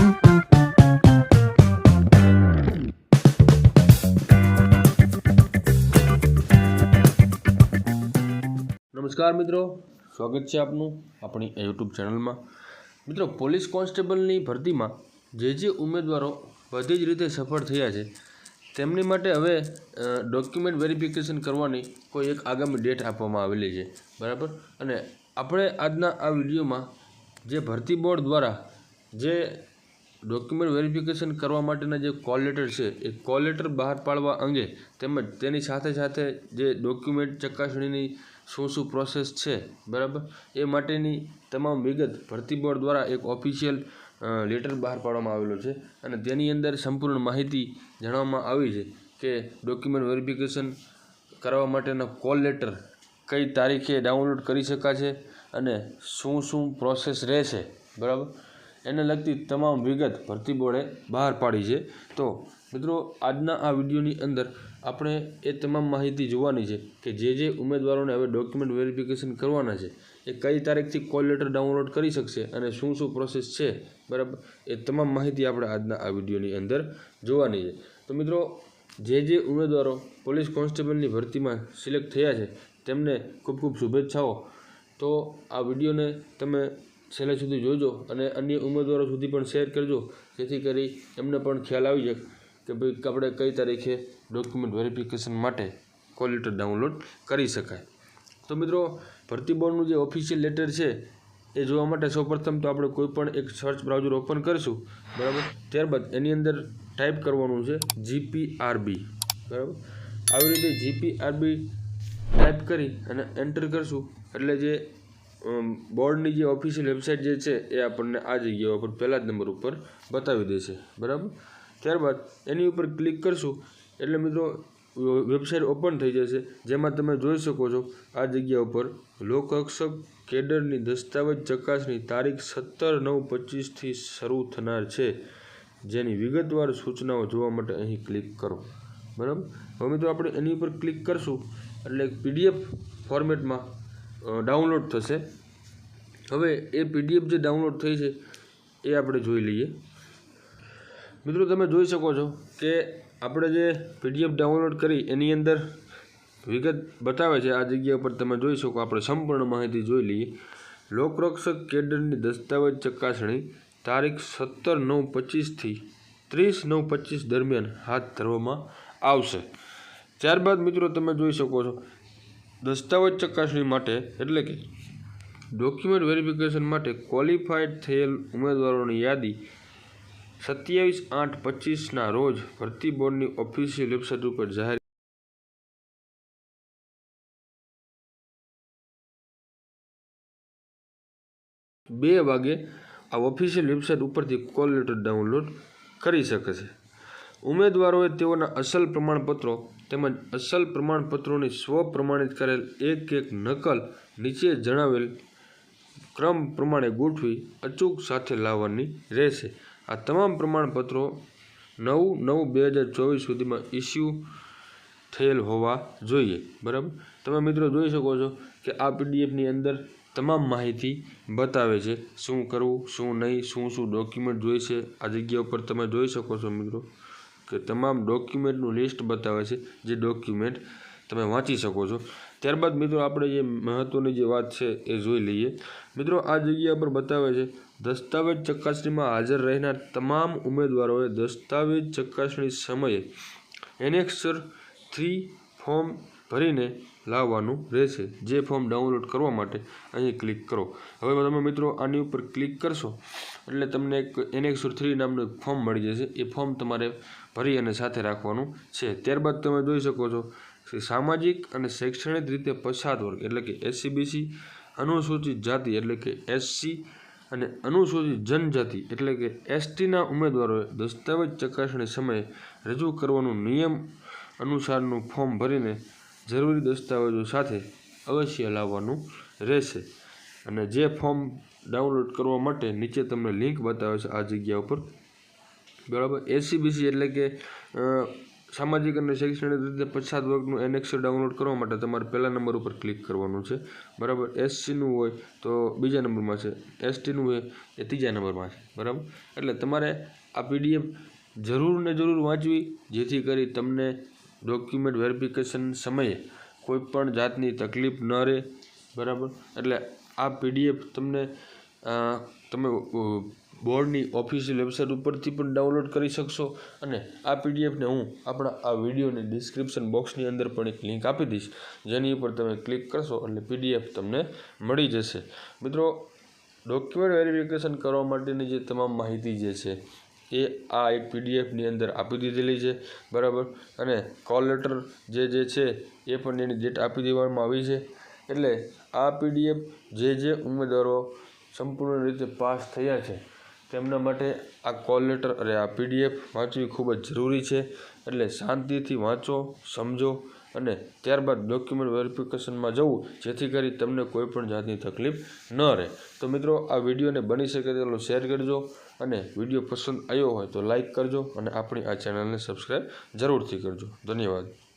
નમસ્કાર મિત્રો. સ્વાગત છે આપનું આપણી યુટ્યુબ ચેનલમાં. મિત્રો, પોલીસ કોન્સ્ટેબલની ભરતીમાં જે જે ઉમેદવારો બધી જ રીતે સફળ થયા છે, તેમની માટે હવે ડોક્યુમેન્ટ વેરિફિકેશન કરવાની કોઈ એક આગામી ડેટ આપવામાં આવેલી છે. બરાબર? અને આપણે આજના આ વિડીયોમાં જે ભરતી બોર્ડ દ્વારા જે ડોક્યુમેન્ટ વેરિફિકેશન કરવા માટેના જે કોલ લેટર છે, એ કોલ લેટર બહાર પાડવા અંગે તેમજ તેની સાથે સાથે જે ડોક્યુમેન્ટ ચકાસણીની શું શું પ્રોસેસ છે, બરાબર? એ માટેની તમામ વિગત ભરતી બોર્ડ દ્વારા એક ઓફિશિયલ લેટર બહાર પાડવામાં આવેલો છે અને તેની અંદર સંપૂર્ણ માહિતી જણાવવામાં આવી છે કે ડોક્યુમેન્ટ વેરિફિકેશન કરવા માટેના કોલ લેટર કઈ તારીખે ડાઉનલોડ કરી શકાશે અને શું શું પ્રોસેસ રહેશે, બરાબર? એને લગતી તમામ વિગત ભરતી બોર્ડે બહાર પાડી છે. તો મિત્રો, આજના આ વિડીયોની અંદર આપણે એ તમામ માહિતી જોવાની છે કે જે જે ઉમેદવારોને હવે ડોક્યુમેન્ટ વેરિફિકેશન કરવાના છે, એ કઈ તારીખથી કોલ લેટર ડાઉનલોડ કરી શકશે અને શું શું પ્રોસેસ છે, બરાબર? એ તમામ માહિતી આપણે આજના આ વિડીયોની અંદર જોવાની છે. તો મિત્રો, જે જે ઉમેદવારો પોલીસ કોન્સ્ટેબલની ભરતીમાં સિલેક્ટ થયા છે, તેમને ખૂબ ખૂબ શુભેચ્છાઓ. તો આ વિડીયોને તમે છેલ્લે સુધી જોજો અને અન્ય ઉમેદવારો સુધી પણ શેર કરજો, જેથી કરી એમને પણ ખ્યાલ આવી જાય કે ભાઈ આપણે કઈ તારીખે ડોક્યુમેન્ટ વેરિફિકેશન માટે કોલ લેટર ડાઉનલોડ કરી શકાય. તો મિત્રો ભરતી બોર્ડનું જે ઓફિશિયલ લેટર છે, એ જોવા માટે સૌપ્રથમ તો આપણે કોઈ પણ એક સર્ચ બ્રાઉઝર ઓપન કરીશું, બરાબર? ત્યારબાદ એની અંદર ટાઈપ કરવાનું છે જીપીઆરબી બરાબર? આવી રીતે જીપીઆરબી ટાઈપ કરી અને એન્ટર કરશું. એટલે જે બોર્ડની જે ઓફિશિયલ વેબસાઇટ જે છે એ આપણને આ જગ્યા ઉપર પહેલા જ નંબર ઉપર બતાવી દેશે. બરાબર? ત્યારબાદ એની ઉપર ક્લિક કરશું, એટલે મિત્રો વેબસાઇટ ઓપન થઈ જશે. જેમાં તમે જોઈ શકો છો, આ જગ્યા ઉપર લોકરક્ષક કેડરની દસ્તાવેજ ચકાસણી તારીખ સત્તર નવ પચીસથી શરૂ થનાર છે. જેની વિગતવાર સૂચનાઓ જોવા માટે અહીં ક્લિક કરો. બરાબર? હવે મિત્રો આપણે એની ઉપર ક્લિક કરશું, એટલે પીડીએફ ફોર્મેટમાં ડાઉનલોડ થશે. હવે એ પીડીએફ જે ડાઉનલોડ થઈ છે, એ આપણે જોઈ લઈએ. મિત્રો, તમે જોઈ શકો છો કે આપણે જે પીડીએફ ડાઉનલોડ કરી, એની અંદર વિગત બતાવે છે. આ જગ્યા ઉપર તમે જોઈ શકો, આપણે સંપૂર્ણ માહિતી જોઈ લઈએ. લોકરક્ષક કેડરની દસ્તાવેજ ચકાસણી તારીખ સત્તર નવ પચીસથી ત્રીસ નવ પચીસ દરમિયાન હાથ ધરવામાં આવશે. ત્યારબાદ મિત્રો, તમે જોઈ શકો છો દસ્તાવેજ ચકાસણી માટે, એટલે કે ડોક્યુમેન્ટ વેરિફિકેશન માટે ક્વોલિફાઈડ થયેલ ઉમેદવારોની યાદી સત્યાવીસ આઠ પચીસના રોજ ભરતી બોર્ડની ઓફિશિયલ વેબસાઇટ ઉપર જાહેર બે વાગે આ ઓફિશિયલ વેબસાઇટ ઉપરથી કોલ લેટર ડાઉનલોડ કરી શકે છે. ઉમેદવારોએ તેઓના અસલ પ્રમાણપત્રો તેમજ અસલ પ્રમાણપત્રોની સ્વ પ્રમાણિત કરેલ એક એક નકલ નીચે જણાવેલ ક્રમ પ્રમાણે ગોઠવી અચૂક સાથે લાવવાની રહેશે. આ તમામ પ્રમાણપત્રો નવ નવ બે હજાર ચોવીસ સુધીમાં ઇસ્યુ થયેલ હોવા જોઈએ. બરાબર? તમે મિત્રો જોઈ શકો છો કે આ પીડીએફની અંદર તમામ માહિતી બતાવે છે શું કરવું, શું નહીં, શું શું ડોક્યુમેન્ટ જોઈશે, આ જગ્યા ઉપર તમે જોઈ શકો છો મિત્રો. કે તમામ ડોક્યુમેન્ટનું લિસ્ટ બતાવે છે, જે ડોક્યુમેન્ટ તમે વાંચી શકો છો. ત્યારબાદ મિત્રો આપણે જે મહત્ત્વની જે વાત છે એ જોઈ લઈએ. મિત્રો આ જગ્યા પર બતાવે છે, દસ્તાવેજ ચકાસણીમાં હાજર રહેનાર તમામ ઉમેદવારોએ દસ્તાવેજ ચકાસણી સમયે એનેક્સર થ્રી ફોર્મ ભરીને લાવવાનું રહેશે જે ફોર્મ ડાઉનલોડ કરવા માટે અહીં ક્લિક કરો. હવે તમે મિત્રો આની ઉપર ક્લિક કરશો એટલે તમને એક એનેક્સો થ્રી નામનું એક ફોર્મ મળી જશે. એ ફોર્મ તમારે ભરી અને સાથે રાખવાનું છે. ત્યારબાદ તમે જોઈ શકો છો સામાજિક અને શૈક્ષણિક રીતે પછાત વર્ગ એટલે કે એસસીબીસી અનુસૂચિત જાતિ એટલે કે એસસી અને અનુસૂચિત જનજાતિ એટલે કે એસટીના ઉમેદવારોએ દસ્તાવેજ ચકાસણી સમયે રજૂ કરવાનું નિયમ અનુસારનું ફોર્મ ભરીને જરૂરી દસ્તાવેજો સાથે અવશ્ય લાવવાનું રહેશે. અને જે ફોર્મ ડાઉનલોડ કરવા માટે નીચે તમને લિંક બતાવે છે આ જગ્યા ઉપર. બરાબર? એસીબીસી એટલે કે સામાજિક અને શૈક્ષણિક રીતે પછાત વર્ગનું એનેક્સ ડાઉનલોડ કરવા માટે તમારે પહેલા નંબર ઉપર ક્લિક કરવાનું છે. બરાબર? એસસીનું હોય તો બીજા નંબરમાં છે. એસટીનું હોય એ ત્રીજા નંબરમાં છે. બરાબર? એટલે તમારે આ પીડીએફ જરૂર ને જરૂર વાંચવી, જેથી કરી તમને ડોક્યુમેન્ટ વેરિફિકેશન સમયે કોઈપણ જાતની તકલીફ ન રહે, બરાબર? એટલે આ પીડીએફ તમને તમે બોર્ડની ઓફિશિયલ વેબસાઇટ ઉપરથી પણ ડાઉનલોડ કરી શકશો અને આ પીડીએફને હું આપણા આ વિડીયોની ડિસ્ક્રિપ્શન બોક્સની અંદર પણ એક લિંક આપી દઈશ, જેની ઉપર તમે ક્લિક કરશો એટલે પીડીએફ તમને મળી જશે. મિત્રો, ડોક્યુમેન્ટ વેરિફિકેશન કરવા માટેની જે તમામ માહિતી જે છે એ આ એક પીડીએફની અંદર આપી દીધેલી છે, બરાબર? અને કોલ લેટર જે જે છે, એ પણ એની ડેટ આપી દેવામાં આવી છે. એટલે આ પીડીએફ જે જે ઉમેદવારો સંપૂર્ણ રીતે પાસ થયા છે, તેમના માટે આ કોલ લેટર અને આ પીડીએફ વાંચવી ખૂબ જ જરૂરી છે. એટલે શાંતિથી વાંચો, સમજો અને ત્યારબાદ ડોક્યુમેન્ટ વેરિફિકેશનમાં જવું, જેથી કરી તમને કોઈપણ જાતની તકલીફ ન રહે. તો મિત્રો, આ વિડીયોને બની શકે તેટલો શેર કરજો અને વીડિયો પસંદ આવ્યો હોય તો લાઈક કરજો અને આપણી આ ચેનલને સબસ્ક્રાઈબ જરૂરથી કરજો. ધન્યવાદ.